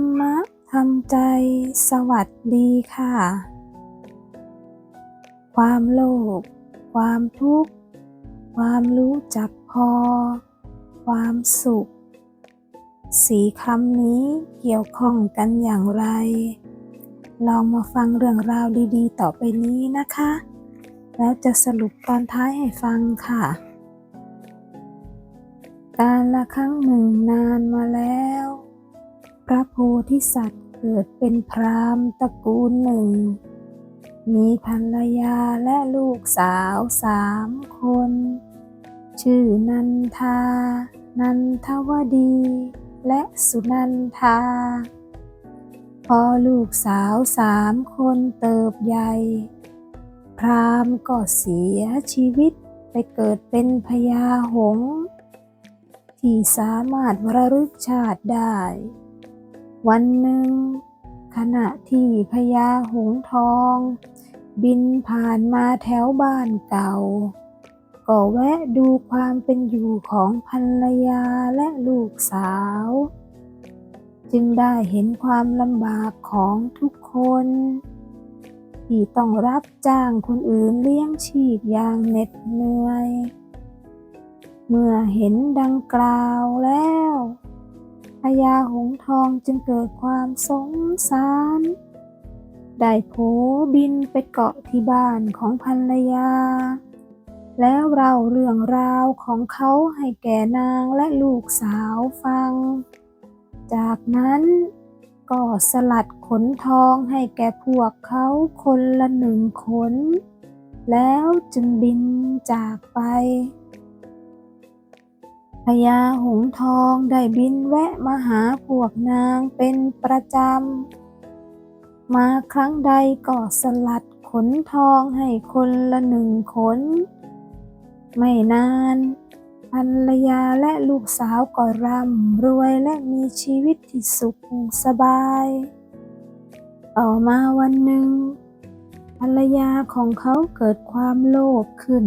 รมะทำใจสวัสดีค่ะ ความโลภความทุกข์ ความรู้จักพอ ความสุข สีคำนี้เกี่ยวข้องกันอย่างไร ลองมาฟังเรื่องราวดีๆ ต่อไปนี้นะคะ แล้วจะสรุปตอนท้ายให้ฟังค่ะการละครั้งหนึ่งนานมาแล้ว ระโพธิสัตว์เกิดเป็นพราหมณ์ตระกูลหนึ่ง มีภรรยาและลูกสาวสามคน ชื่อนันทา นันทวดี และสุนันทา พอลูกสาวสามคนเติบใหญ่ พราหมณ์ก็เสียชีวิตไปเกิดเป็นพญาหงส์ที่สามารถระลึกชาติได้ วันหนึ่ง ขณะที่พญาหงทอง บินผ่านมาแถวบ้านเก่า ก็แวะดูความเป็นอยู่ของภรรยาและลูกสาว จึงได้เห็นความลำบากของทุกคนที่ต้องรับจ้างคนอื่นเลี้ยงชีพอย่างเหน็ดเหนื่อย เมื่อเห็นดังกล่าวแล้ว พญาหงทองจึงเกิดความสงสาร ได้โผบินไปเกาะที่บ้านของภรรยา แล้วเล่าเรื่องราวของเขาให้แก่นางและลูกสาวฟัง จากนั้นก็สลัดขนทองให้แก่พวกเขาคนละหนึ่งขน แล้วจึงบินจากไป พญาหงทองได้บินแวะมาหาพวกนางเป็นประจำ มาครั้งใดก็สลัดขนทองให้คนละหนึ่งขน ไม่นานภรรยาและลูกสาวก็ร่ำรวยและมีชีวิตที่สุขสบาย ต่อมาวันหนึ่งภรรยาของเขาเกิดความโลภขึ้น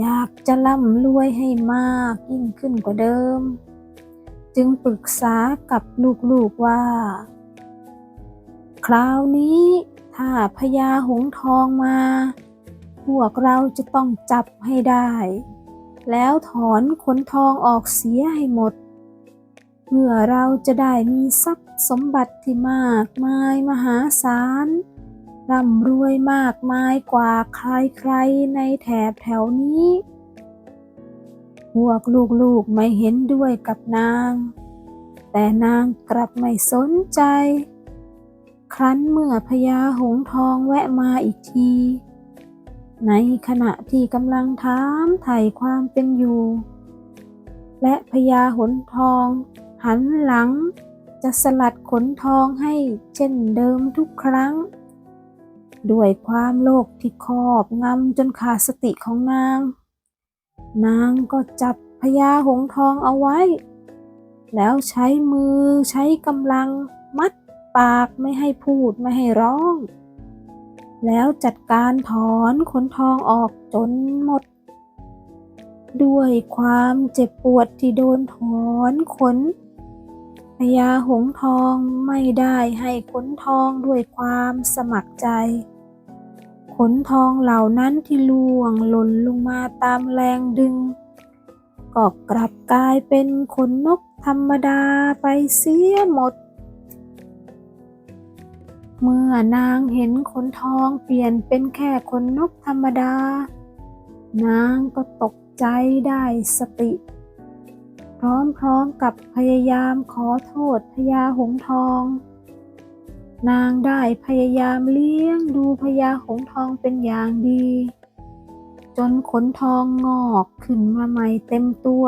อยากจะร่ำรวยให้มากยิ่งขึ้นกว่าเดิม จึงปรึกษากับลูกๆว่า คราวนี้ถ้าพญาหงทองมา พวกเราจะต้องจับให้ได้ แล้วถอนขนทองออกเสียให้หมดเพื่อเราจะได้มีทรัพย์สมบัติที่มากมายมหาศาล ร่ำรวยมากมายกว่าใครๆในแถบแถวนี้ พวกลูกๆไม่เห็นด้วยกับนาง แต่นางกลับไม่สนใจ ครั้นเมื่อพญาหงทองแวะมาอีกที ในขณะที่กำลังถามไถ่ความเป็นอยู่ และพญาหงทอง หันหลังจะสลัดขนทองให้เช่นเดิมทุกครั้ง ด้วยความโลภที่ครอบงำจนขาดสติของนาง นางก็จับพญาหงทองเอาไว้ แล้วใช้มือใช้กำลังมัดปากไม่ให้พูดไม่ให้ร้อง แล้วจัดการถอนขนทองออกจนหมด ด้วยความเจ็บปวดที่โดนถอนขนพญาหงทองไม่ได้ให้ขนทองด้วยความสมัครใจ ขนทองเหล่านั้นที่ล่วงหล่นลงมาตามแรงดึง ก็กลับกลายเป็นขนนกธรรมดาไปเสียหมด เมื่อนางเห็นขนทองเปลี่ยนเป็นแค่ขนนกธรรมดา นางก็ตกใจได้สติ พร้อมๆกับพยายามขอโทษพญาหงส์ทอง นางได้พยายามเลี้ยงดูพญาหงทองเป็นอย่างดี จนขนทองงอกขึ้นมาใหม่เต็มตัว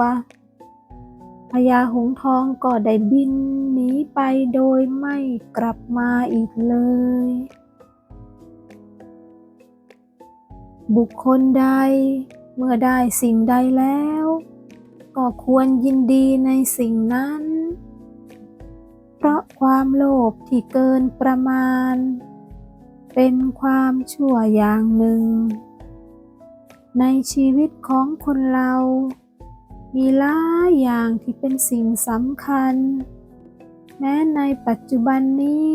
พญาหงทองก็ได้บินหนีไปโดยไม่กลับมาอีกเลย บุคคลใดเมื่อได้สิ่งใดแล้ว ก็ควรยินดีในสิ่งนั้น ความโลภที่เกินประมาณ เป็นความชั่วอย่างหนึ่ง ในชีวิตของคนเรา มีหลายอย่างที่เป็นสิ่งสำคัญ แม้ในปัจจุบันนี้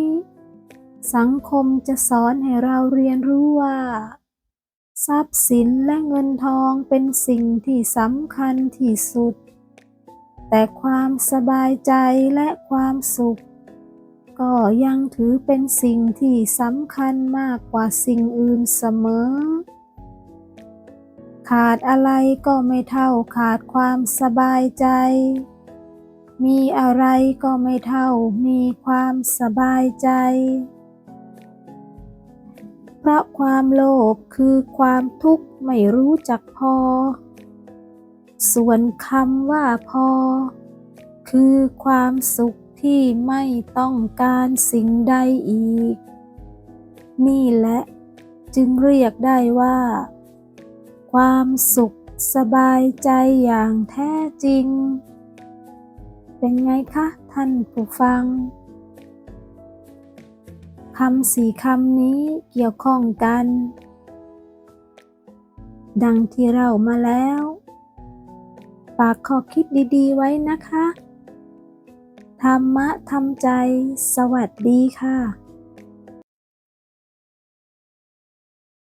สังคมจะสอนให้เราเรียนรู้ว่า ทรัพย์สินและเงินทองเป็นสิ่งที่สำคัญที่สุดแต่ความสบายใจและความสุข ก็ยังถือเป็นสิ่งที่สำคัญมากกว่าสิ่งอื่นเสมอ ขาดอะไรก็ไม่เท่าขาดความสบายใจ มีอะไรก็ไม่เท่ามีความสบายใจ เพราะความโลภคือความทุกข์ไม่รู้จักพอ ส่วนคำว่าพอ คือความสุข ที่ไม่ต้องการสิ่งใดอีก นี่แหละจึงเรียกได้ว่า ความสุขสบายใจอย่างแท้จริง เป็นไงคะท่านผู้ฟังคำสี่คำนี้เกี่ยวข้องกัน ดังที่เรามาแล้ว ฝากข้อคิดดีๆไว้นะคะ ธรรมะทำใจ สวัสดีค่ะ